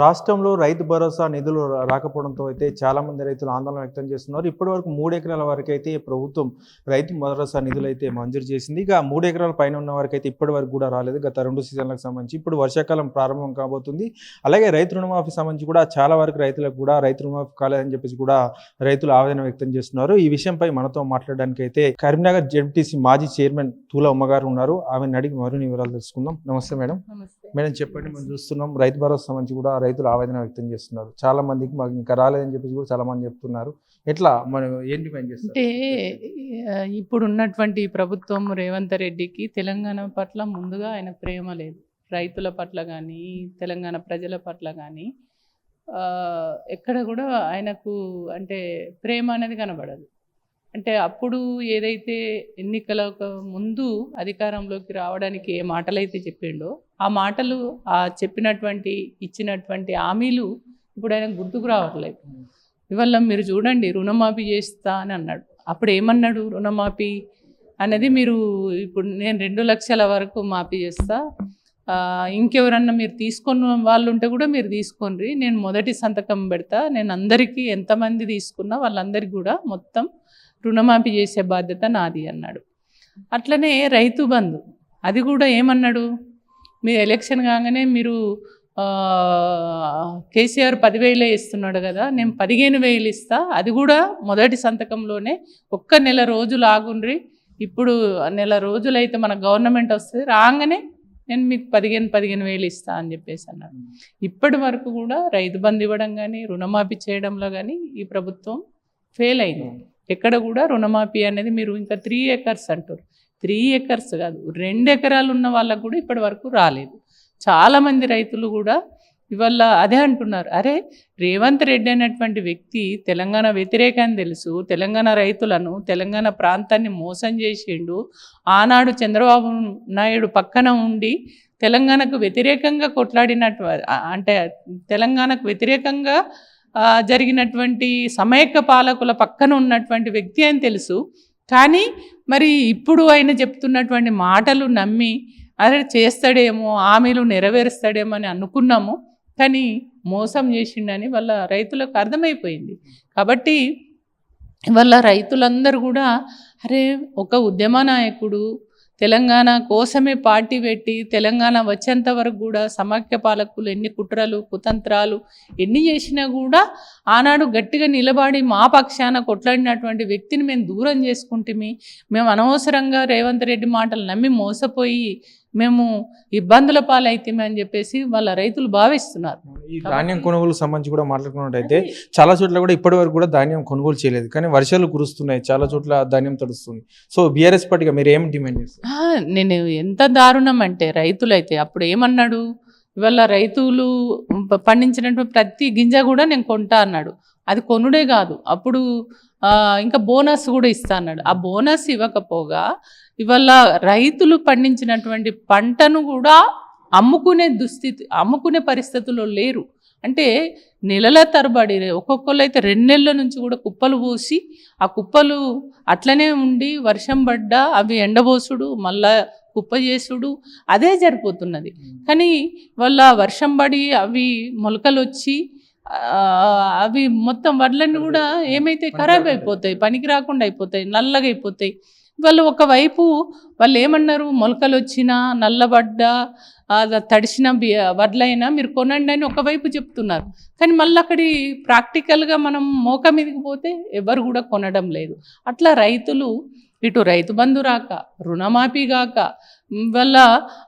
రాష్ట్రంలో రైతు భరోసా నిధులు రాకపోవడంతో అయితే చాలా మంది రైతులు ఆందోళన వ్యక్తం చేస్తున్నారు. ఇప్పటి వరకు మూడు ఎకరాల వరకు అయితే ప్రభుత్వం రైతు భరోసా నిధులు అయితే మంజూరు చేసింది. ఇక మూడు ఎకరాల పైన ఉన్న వరకు అయితే ఇప్పటి వరకు కూడా రాలేదు. గత రెండు సీజన్లకు సంబంధించి ఇప్పుడు వర్షాకాలం ప్రారంభం కాబోతుంది. అలాగే రైతు రుణమాఫీ సంబంధించి కూడా చాలా వరకు రైతులకు కూడా రైతు రుణమాఫీ కాలేదని చెప్పేసి కూడా రైతులు ఆవేదన వ్యక్తం చేస్తున్నారు. ఈ విషయంపై మనతో మాట్లాడడానికి అయితే కరీంనగర్ జెడ్టీసీ మాజీ చైర్మన్ తూల ఉమ్మగారు ఉన్నారు. ఆమెను అడిగి మరిన్ని వివరాలు తెలుసుకుందాం. నమస్తే మేడం. నమస్తే. మేడం చెప్పండి మనం చూస్తున్నాం. రైతు భరోసా సంబంధించి కూడా రైతులు ఆవేదన వ్యక్తం చేస్తున్నారు. చాలా మందికి మాకు ఇంకా రాలేదని చెప్పేసి కూడా చాలా మంది చెప్తున్నారు. ఎట్లా? మనం ఏం డిపెండ్ చేస్తాం అంటే ఇప్పుడు ఉన్నటువంటి ప్రభుత్వం రేవంత్ రెడ్డికి తెలంగాణ పట్ల ముందుగా ఆయన ప్రేమ లేదు. రైతుల పట్ల కానీ తెలంగాణ ప్రజల పట్ల కానీ ఎక్కడ కూడా ఆయనకు అంటే ప్రేమ అనేది కనబడదు. అంటే అప్పుడు ఏదైతే ఎన్నికలకు ముందు అధికారంలోకి రావడానికి ఏ మాటలైతే చెప్పిండో ఆ మాటలు ఆ చెప్పినటువంటి ఇచ్చినటువంటి హామీలు ఇప్పుడు ఆయన గుర్తుకు రావట్లేదు. ఇవాళ మీరు చూడండి రుణమాఫీ చేస్తా అని అన్నాడు. అప్పుడు ఏమన్నాడు రుణమాఫీ? అనేది మీరు ఇప్పుడు నేను రెండు లక్షల వరకు మాఫీ చేస్తా. ఇంకెవరన్నా మీరు తీసుకున్న వాళ్ళు ఉంటే కూడా మీరు తీసుకోండి. నేను మొదటి సంతకం పెడతా. నేను అందరికీ ఎంతమంది తీసుకున్నా వాళ్ళందరికీ కూడా మొత్తం రుణమాఫీ చేసే బాధ్యత నాది అన్నాడు. అట్లనే రైతు బంధు అది కూడా ఏమన్నాడు? మీరు ఎలక్షన్ కాగానే మీరు కేసీఆర్ పదివేలే ఇస్తున్నాడు కదా నేను పదిహేను వేలు ఇస్తా అది కూడా మొదటి సంతకంలోనే. ఒక్క నెల రోజులు ఆగుండ్రి. ఇప్పుడు నెల రోజులైతే మన గవర్నమెంట్ వస్తుంది రాగానే నేను మీకు పదిహేను పదిహేను వేలు ఇస్తా అని చెప్పేసి అన్నాడు ఇప్పటి వరకు కూడా రైతు బంధు ఇవ్వడం కానీ రుణమాఫీ చేయడంలో కానీ ఈ ప్రభుత్వం ఫెయిల్ అయింది. ఎక్కడ కూడా రుణమాఫీ అనేది మీరు ఇంకా త్రీ ఎకర్స్ అంటారు త్రీ ఎకర్స్ కాదు రెండు ఎకరాలు ఉన్న వాళ్ళకు కూడా ఇప్పటి వరకు రాలేదు. చాలామంది రైతులు కూడా ఇవాళ అదే అంటున్నారు అరే రేవంత్ రెడ్డి అనేటువంటి వ్యక్తి తెలంగాణ వ్యతిరేకాన్ని తెలుసు తెలంగాణ రైతులను తెలంగాణ ప్రాంతాన్ని మోసం చేసిండు ఆనాడు చంద్రబాబు నాయుడు పక్కన ఉండి తెలంగాణకు వ్యతిరేకంగా కొట్లాడినట్టు అంటే తెలంగాణకు వ్యతిరేకంగా జరిగినటువంటి సమైక్య పాలకుల పక్కన ఉన్నటువంటి వ్యక్తి అని తెలుసు కానీ మరి ఇప్పుడు ఆయన చెప్తున్నటువంటి మాటలు నమ్మి అరే చేస్తాడేమో హామీలు నెరవేరుస్తాడేమో అని అనుకున్నాము. కానీ మోసం చేసిండని వాళ్ళ రైతులకు అర్థమైపోయింది. కాబట్టి వాళ్ళ రైతులందరూ కూడా అరే ఒక ఉద్యమ నాయకుడు తెలంగాణ కోసమే పార్టీ పెట్టి తెలంగాణ వచ్చేంత వరకు కూడా సమాఖ్య పాలకులు ఎన్ని కుట్రలు కుతంత్రాలు ఎన్ని చేసినా కూడా ఆనాడు గట్టిగా నిలబడి మా పక్షాన కొట్లాడినటువంటి వ్యక్తిని మేము దూరం చేసుకుంటుమి. మేము అనవసరంగా రేవంత్ రెడ్డి మాటలు నమ్మి మోసపోయి మేము ఇబ్బందుల పాలైతమే అని చెప్పేసి వాళ్ళ రైతులు భావిస్తున్నారు. ఈ ధాన్యం కొనుగోలు సంబంధించి కూడా మాట్లాడుకున్నట్టయితే చాలా చోట్ల కూడా ఇప్పటి వరకు కూడా ధాన్యం కొనుగోలు చేయలేదు. కానీ వర్షాలు కురుస్తున్నాయి. చాలా చోట్ల ధాన్యం తడుస్తుంది. సో బీఆర్ఎస్ పార్టీగా మీరు ఏం డిమాండ్ చేస్తారు? నేను ఎంత దారుణం అంటే రైతులైతే అప్పుడు ఏమన్నాడు? ఇవాళ రైతులు పండించినటువంటి ప్రతి గింజ కూడా నేను కొంటా అన్నాడు. అది కొనుడే కాదు. అప్పుడు ఇంకా బోనస్ కూడా ఇస్తా అన్నాడు. ఆ బోనస్ ఇవ్వకపోగా ఇవాళ రైతులు పండించినటువంటి పంటను కూడా అమ్ముకునే దుస్థితి అమ్ముకునే పరిస్థితుల్లో లేరు. అంటే నెలల తరబడి ఒక్కొక్కరు అయితే రెండు నెలల నుంచి కూడా కుప్పలు పోసి ఆ కుప్పలు అట్లనే ఉండి వర్షం పడ్డా అవి ఎండబోసుడు మళ్ళా కుప్ప చేసుడు అదే సరిపోతున్నది. కానీ వాళ్ళ వర్షం పడి అవి మొలకలు వచ్చి అవి మొత్తం వడ్లన్నీ కూడా ఏమైతే ఖరాబ్ అయిపోతాయి పనికి రాకుండా అయిపోతాయి నల్లగా అయిపోతాయి. వాళ్ళు ఒకవైపు వాళ్ళు ఏమన్నారు మొలకలు వచ్చినా నల్లబడ్డా తడిసిన బి వడ్లైనా మీరు కొనండి అని ఒకవైపు చెప్తున్నారు. కానీ మళ్ళీ అక్కడి ప్రాక్టికల్గా మనం మోక మీదకి పోతే ఎవరు కూడా కొనడం లేదు. అట్లా రైతులు ఇటు రైతు బంధు రాక రుణమాఫీ కాక వల్ల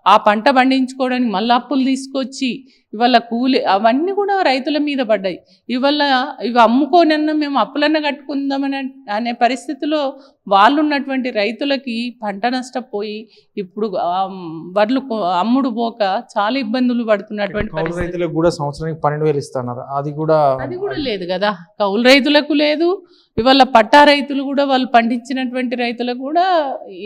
ఆ పంట పండించుకోవడానికి మళ్ళీ అప్పులు తీసుకొచ్చి ఇవాళ కూలి అవన్నీ కూడా రైతుల మీద పడ్డాయి. ఇవాళ ఇవి అమ్ముకోనన్నా మేము అప్పులన్న కట్టుకుందామని అనే పరిస్థితిలో వాళ్ళు ఉన్నటువంటి రైతులకి పంట నష్టపోయి ఇప్పుడు వడ్లు అమ్ముడు పోక చాలా ఇబ్బందులు పడుతున్నటువంటి కౌలు రైతులకు కూడా సంవత్సరానికి పన్నెండు వేలు ఇస్తున్నారు. అది కూడా అది కూడా లేదు కదా. కౌలు రైతులకు లేదు ఇవాళ పట్టా రైతులు కూడా వాళ్ళు పండించినటువంటి రైతులకు కూడా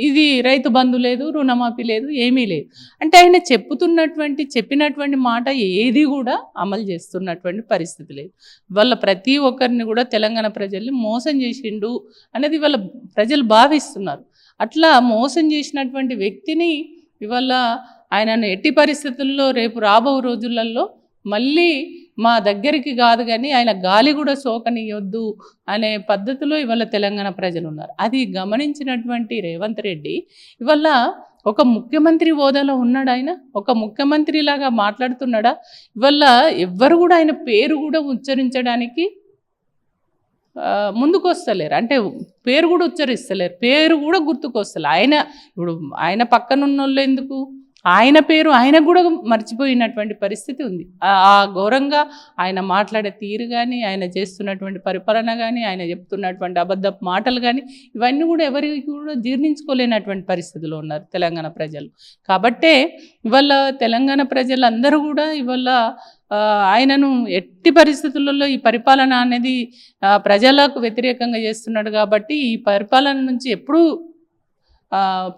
ఇది రైతు బంధు లేదు రుణమాఫీ లేదు ఏమీ లేదు. అంటే ఆయన చెప్పుతున్నటువంటి చెప్పినటువంటి మాట ఏది కూడా అమలు చేస్తున్నటువంటి పరిస్థితి లేదు. వాళ్ళ ప్రతి ఒక్కరిని కూడా తెలంగాణ ప్రజల్ని మోసం చేసిండు అనేది వాళ్ళ ప్రజలు భావిస్తున్నారు. అట్లా మోసం చేసినటువంటి వ్యక్తిని ఇవాళ ఆయనను ఎట్టి పరిస్థితుల్లో రేపు రాబో రోజులలో మళ్ళీ మా దగ్గరికి కాదు కానీ ఆయన గాలి కూడా సోకనియొద్దు అనే పద్ధతిలో ఇవాళ తెలంగాణ ప్రజలు ఉన్నారు అది గమనించినటువంటి రేవంత్ రెడ్డి ఇవాళ ఒక ముఖ్యమంత్రి హోదాలో ఉన్నాడు ఆయన? ఒక ముఖ్యమంత్రి లాగా మాట్లాడుతున్నాడా? ఇవాళ ఎవ్వరు కూడా ఆయన పేరు కూడా ఉచ్చరించడానికి ముందుకొస్తలేరు. ముందుకు వస్తలేరు అంటే పేరు కూడా ఉచ్చరిస్తలేరు. పేరు కూడా గుర్తుకొస్తలే. ఆయన ఇప్పుడు ఆయన పక్కన ఉన్న వాళ్ళు ఎందుకు? ఆయన పేరు ఆయన కూడా మర్చిపోయినటువంటి పరిస్థితి ఉంది. ఆ- ఘోరంగా ఆయన మాట్లాడే తీరు కానీ ఆయన చేస్తున్నటువంటి పరిపాలన కానీ ఆయన చెప్తున్నటువంటి అబద్ధ మాటలు కానీ ఇవన్నీ కూడా ఎవరికి కూడా జీర్ణించుకోలేనటువంటి పరిస్థితిలో ఉన్నారు తెలంగాణ ప్రజలు. కాబట్టే ఇవాళ తెలంగాణ ప్రజలందరూ కూడా ఇవాళ ఆయనను ఎట్టి పరిస్థితులలో ఈ పరిపాలన అనేది ప్రజలకు వ్యతిరేకంగా చేస్తున్నాడు కాబట్టి ఈ పరిపాలన నుంచి ఎప్పుడూ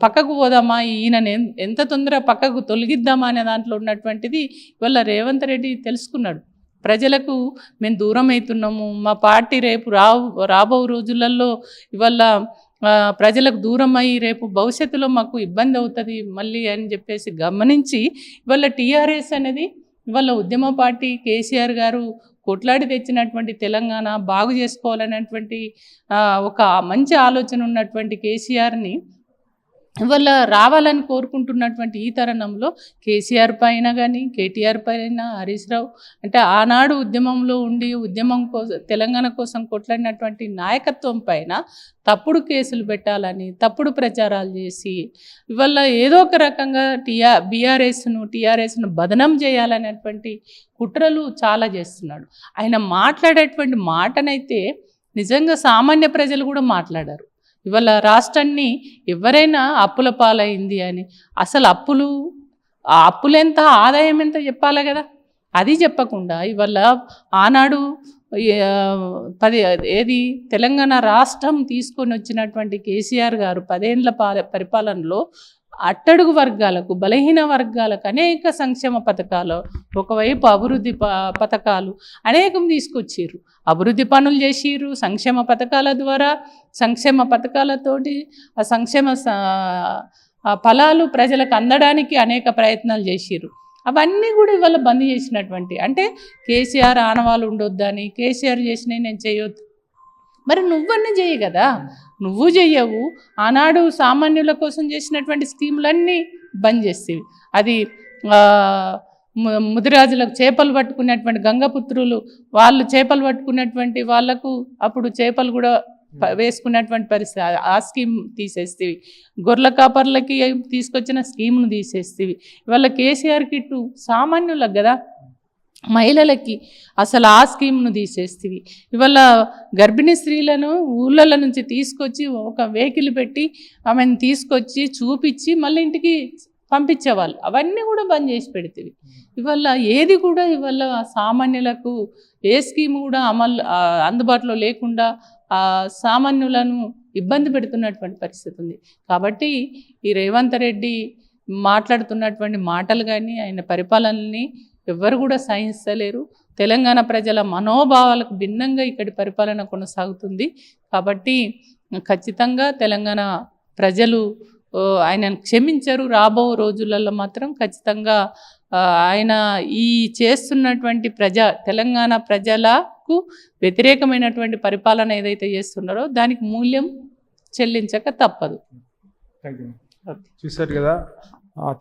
పక్కకు పోదామా? ఈయనని ఎంత తొందరగా పక్కకు తొలగిద్దామా అనే దాంట్లో ఉన్నటువంటిది ఇవాళ రేవంత్ రెడ్డి తెలుసుకున్నాడు. ప్రజలకు మేము దూరం అవుతున్నాము మా పార్టీ రేపు రా రాబో రోజులలో ఇవాళ ప్రజలకు దూరం అయ్యి రేపు భవిష్యత్తులో మాకు ఇబ్బంది అవుతుంది మళ్ళీ అని చెప్పేసి గమనించి ఇవాళ టీఆర్ఎస్ అనేది ఇవాళ ఉద్యమ పార్టీ కేసీఆర్ గారు కొట్లాడి తెచ్చినటువంటి తెలంగాణ బాగు చేసుకోవాలనేటువంటి ఒక మంచి ఆలోచన ఉన్నటువంటి కేసీఆర్ని ఇవాళ రావాలని కోరుకుంటున్నటువంటి ఈ తరుణంలో కేసీఆర్ పైన కానీ కేటీఆర్ పైన హరీష్ రావు అంటే ఆనాడు ఉద్యమంలో ఉండి ఉద్యమం కోసం తెలంగాణ కోసం కొట్లాడినటువంటి నాయకత్వం పైన తప్పుడు కేసులు పెట్టాలని తప్పుడు ప్రచారాలు చేసి ఇవాళ ఏదో ఒక రకంగా టీఆర్ బీఆర్ఎస్ను టీఆర్ఎస్ను బదనం చేయాలనేటువంటి కుట్రలు చాలా చేస్తున్నాడు. ఆయన మాట్లాడేటువంటి మాటనైతే నిజంగా సామాన్య ప్రజలు కూడా మాట్లాడారు. ఇవాళ రాష్ట్రాన్ని ఎవరైనా అప్పుల పాలైంది అని. అసలు అప్పులు ఆ అప్పులెంత ఆదాయం ఎంత చెప్పాలి కదా? అది చెప్పకుండా ఇవాళ ఆనాడు పది ఏది తెలంగాణ రాష్ట్రం తీసుకొని వచ్చినటువంటి కేసీఆర్ గారు పదేండ్ల పాల పరిపాలనలో అట్టడుగు వర్గాలకు బలహీన వర్గాలకు అనేక సంక్షేమ పథకాలు ఒకవైపు అభివృద్ధి ప పథకాలు అనేకం తీసుకొచ్చిర్రు. అభివృద్ధి పనులు చేసిరు సంక్షేమ పథకాల ద్వారా సంక్షేమ పథకాలతోటి ఆ సంక్షేమ ఫలాలు ప్రజలకు అందడానికి అనేక ప్రయత్నాలు చేసిరు అవన్నీ కూడా ఇవాళ బంద్ చేసినటువంటి అంటే కేసీఆర్ ఆనవాళ్ళు ఉండొద్దని కేసీఆర్ చేసినవి నేను చేయొద్దు మరి నువ్వన్నీ చేయి కదా. నువ్వు చెయ్యవు ఆనాడు సామాన్యుల కోసం చేసినటువంటి స్కీములన్నీ బంద్ చేసేవి. అది ముదిరాజులకు చేపలు పట్టుకునేటువంటి గంగపుత్రులు వాళ్ళు చేపలు పట్టుకున్నటువంటి వాళ్ళకు అప్పుడు చేపలు కూడా ప- వేసుకున్నటువంటి పరిస్థితి. ఆ- ఆ స్కీమ్ తీసేస్తేవి గొర్రెల కాపర్లకి తీసుకొచ్చిన స్కీమ్ను తీసేస్తేవి ఇవాళ కేసీఆర్ కిట్టు సామాన్యులకు కదా. మహిళలకి అసలు ఆ స్కీమ్ను తీసేస్తివి. ఇవాళ గర్భిణీ స్త్రీలను ఊళ్ళ నుంచి తీసుకొచ్చి ఒక వెహికల్ పెట్టి ఆమెను తీసుకొచ్చి చూపించి మళ్ళీ ఇంటికి పంపించేవాళ్ళు. అవన్నీ కూడా బంద్ చేసి పెడితే ఇవాళ ఏది కూడా ఇవాళ సామాన్యులకు ఏ స్కీమ్ కూడా అమలు అందుబాటులో లేకుండా ఆ సామాన్యులను ఇబ్బంది పెడుతున్నటువంటి పరిస్థితి ఉంది. కాబట్టి ఈ రేవంత్ రెడ్డి మాట్లాడుతున్నటువంటి మాటలు కానీ ఆయన పరిపాలనని ఎవ్వరు కూడా సహించలేరు. తెలంగాణ ప్రజల మనోభావాలకు భిన్నంగా ఇక్కడి పరిపాలన కొనసాగుతుంది. కాబట్టి ఖచ్చితంగా తెలంగాణ ప్రజలు ఆయనను క్షమించరు. రాబో రోజులలో మాత్రం ఖచ్చితంగా ఆయన ఈ చేస్తున్నటువంటి ప్రజా తెలంగాణ ప్రజలకు వ్యతిరేకమైనటువంటి పరిపాలన ఏదైతే చేస్తున్నారో దానికి మూల్యం చెల్లించక తప్పదు. Thank you okay. చూశారు కదా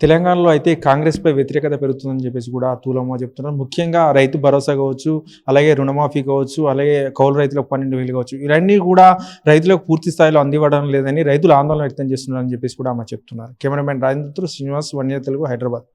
తెలంగాణలో అయితే కాంగ్రెస్పై వ్యతిరేకత పెరుగుతుందని చెప్పేసి కూడా తూలమ్మ చెప్తున్నారు. ముఖ్యంగా రైతు భరోసా కావచ్చు అలాగే రుణమాఫీ కావచ్చు అలాగే కౌలు రైతులకు పన్నెండు వేలు కావచ్చు ఇవన్నీ కూడా రైతులకు పూర్తి స్థాయిలో అందివ్వడం లేదని రైతులు ఆందోళన వ్యక్తం చేస్తున్నారని చెప్పేసి కూడా ఆమె చెప్తున్నారు. కెమెరామెన్ రాజేంద్ర శ్రీనివాస్ వన్య తెలుగు హైదరాబాద్.